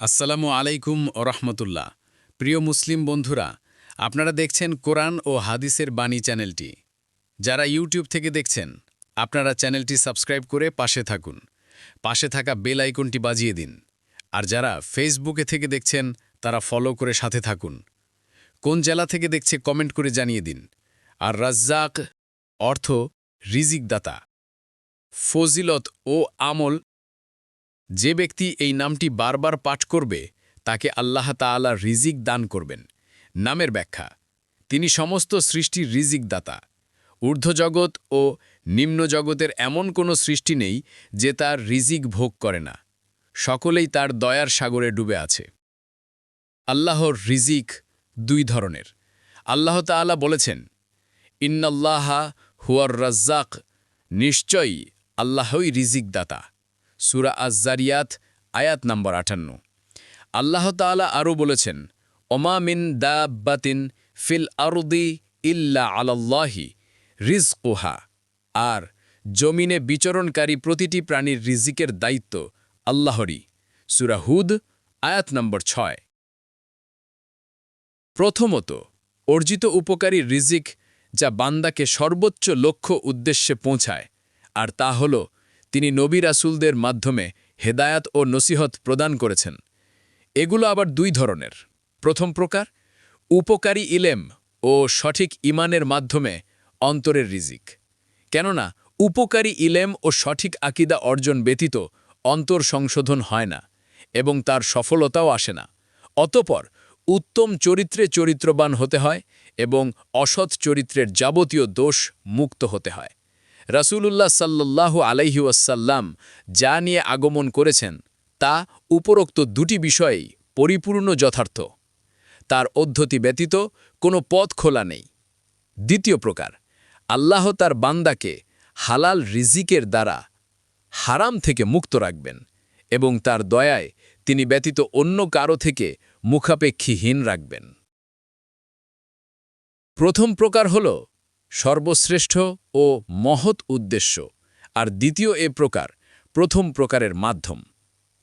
আসসালামু আলাইকুম রহমতুল্লাহ। প্রিয় মুসলিম বন্ধুরা, আপনারা দেখছেন কোরআন ও হাদিসের বাণী চ্যানেলটি। যারা ইউটিউব থেকে দেখছেন, আপনারা চ্যানেলটি সাবস্ক্রাইব করে পাশে থাকুন। পাশে থাকা বেল আইকনটি বাজিয়ে দিন। আর যারা ফেসবুকে থেকে দেখছেন, তারা ফলো করে সাথে থাকুন। কোন জেলা থেকে দেখছে, কমেন্ট করে জানিয়ে দিন। আর রাজ্জাক অর্থ রিজিকদাতা। ফজিলত ও আমল যে ব্যক্তি এই নামটি বারবার পাঠ করবে, তাকে আল্লাহ তাআলা রিজিক দান করবেন। নামের ব্যাখ্যা, তিনি সমস্ত সৃষ্টির রিজিক দাতা ঊর্ধ্বজগৎ ও নিম্ন জগতের এমন কোনো সৃষ্টি নেই যে তার রিজিক ভোগ করে না। সকলেই তার দয়ার সাগরে ডুবে আছে। আল্লাহর রিজিক দুই ধরনের। আল্লাহ তাআলা বলেছেন, ইন্নাল্লাহা হুয়ার রাজ্জাক, নিশ্চয়ই আল্লাহই রিজিক দাতা সুরা আজ্জারিয়াত, আয়াত নম্বর আটান্ন। আল্লাহ তাআলা আরও বলেছেন, ওমা মিন দাব্বাতিন ফিল আরদি ইল্লা আলাল্লাহি রিজকুহা আর, জমিনে বিচরণকারী প্রতিটি প্রাণীর রিজিকের দায়িত্ব আল্লাহরই। সুরা হুদ, আয়াত নম্বর ছয়। প্রথমত, অর্জিত উপকারী রিজিক যা বান্দাকে সর্বোচ্চ লক্ষ্য উদ্দেশ্যে পৌঁছায়, আর তা হল তিনি নবী রাসুলদের মাধ্যমে হেদায়াত ও নসিহত প্রদান করেছেন। এগুলো আবার দুই ধরনের। প্রথম প্রকার, উপকারী ইলেম ও সঠিক ইমানের মাধ্যমে অন্তরের রিজিক। কেননা, উপকারী ইলেম ও সঠিক আকিদা অর্জন ব্যতীত অন্তর সংশোধন হয় না এবং তার সফলতাও আসে না। অতপর, উত্তম চরিত্রে চরিত্রবান হতে হয় এবং অসৎ চরিত্রের যাবতীয় দোষ মুক্ত হতে হয়। রাসূলুল্লাহ সাল্লাল্লাহু আলাইহি ওয়াসাল্লাম যা নিয়ে আগমন করেছেন, তা উপরোক্ত দুটি বিষয়েই পরিপূর্ণ যথার্থ। তার অধ্যতি ব্যতীত কোনো পথ খোলা নেই। দ্বিতীয় প্রকার, আল্লাহ তার বান্দাকে হালাল রিজিকের দ্বারা হারাম থেকে মুক্ত রাখবেন এবং তার দয়ায় তিনি ব্যতীত অন্য কারও থেকে মুখাপেক্ষীহীন রাখবেন। প্রথম প্রকার হল সর্বশ্রেষ্ঠ ও মহৎ উদ্দেশ্য। আর দ্বিতীয় এ প্রকার, প্রথম প্রকারের মাধ্যম।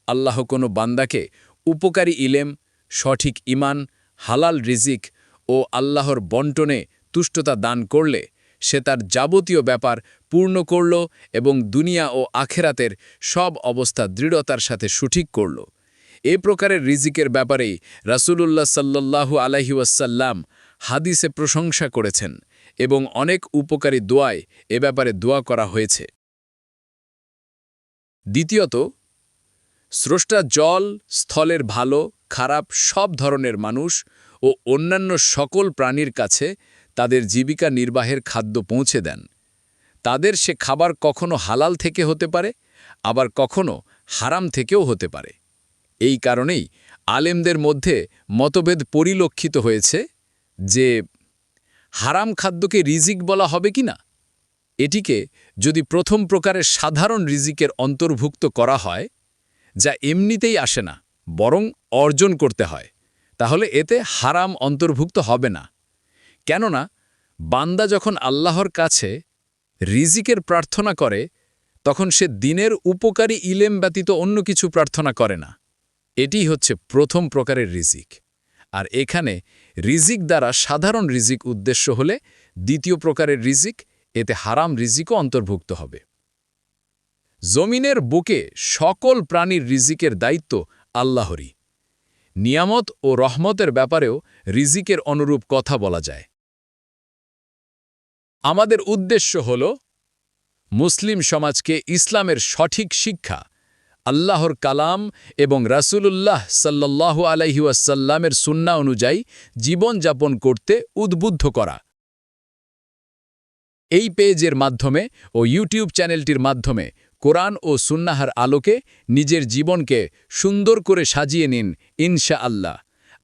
আল্লাহ কোনো বান্দাকে উপকারী ইলেম, সঠিক ইমান হালাল রিজিক ও আল্লাহর বন্টনে তুষ্টতা দান করলে সে তার যাবতীয় ব্যাপার পূর্ণ করল এবং দুনিয়া ও আখেরাতের সব অবস্থা দৃঢ়তার সাথে সঠিক করল। এ প্রকারের রিজিকের ব্যাপারেই রাসূলুল্লাহ সাল্লাল্লাহু আলাইহি ওয়াসাল্লাম হাদিসে প্রশংসা করেছেন। এবং অনেক উপকারী দোয়ায় এ ব্যাপারে দোয়া করা হয়েছে। দ্বিতীয়ত, স্রষ্টা জল, স্থলের ভালো, খারাপ সব ধরনের মানুষ ও অন্যান্য সকল প্রাণীর কাছে তাদের জীবিকা নির্বাহের খাদ্য পৌঁছে দেন। তাদের সে খাবার কখনো হালাল থেকে হতে পারে, আবার কখনো হারাম থেকেও হতে পারে। এই কারণেই আলেমদের মধ্যে মতভেদ পরিলক্ষিত হয়েছে যে হারাম খাদ্যকে রিজিক বলা হবে কি না? এটিকে যদি প্রথম প্রকারের সাধারণ রিজিকের অন্তর্ভুক্ত করা হয়, যা এমনিতেই আসে না, বরং অর্জন করতে হয়, তাহলে এতে হারাম অন্তর্ভুক্ত হবে না। কেননা, বান্দা যখন আল্লাহর কাছে রিজিকের প্রার্থনা করে, তখন সে দিনের উপকারী ইলেম ব্যতীত অন্য কিছু প্রার্থনা করে না। এটি হচ্ছে প্রথম প্রকারের রিজিক। আর এখানে রিজিক দ্বারা সাধারণ রিজিক উদ্দেশ্য হলে দ্বিতীয় প্রকারের রিজিক, এতে হারাম রিজিকও অন্তর্ভুক্ত হবে। জমিনের বুকে সকল প্রাণীর রিজিকের দায়িত্ব আল্লাহরই। নিয়ামত ও রহমতের ব্যাপারেও রিজিকের অনুরূপ কথা বলা যায়। আমাদের উদ্দেশ্য হল, মুসলিম সমাজকে ইসলামের সঠিক শিক্ষা আল্লাহর কালাম এবং রাসূলুল্লাহ সাল্লাল্লাহু আলাইহি ওয়াসাল্লামের সুন্না অনুযায়ী জীবনযাপন করতে উদ্বুদ্ধ করা। এই পেজের মাধ্যমে ও ইউটিউব চ্যানেলটির মাধ্যমে কোরআন ও সুন্নাহার আলোকে নিজের জীবনকে সুন্দর করে সাজিয়ে নিন ইনশা আল্লাহ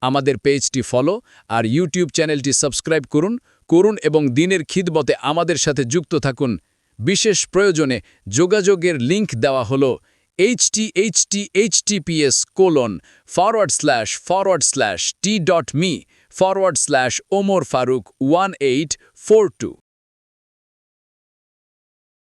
আমাদের পেজটি ফলো আর ইউটিউব চ্যানেলটি সাবস্ক্রাইব করুন করুন এবং দিনের খিদমতে আমাদের সাথে যুক্ত থাকুন। বিশেষ প্রয়োজনে যোগাযোগের লিংক দেওয়া হলো https colon forward slash forward slash t.me forward slash omar farooq 1842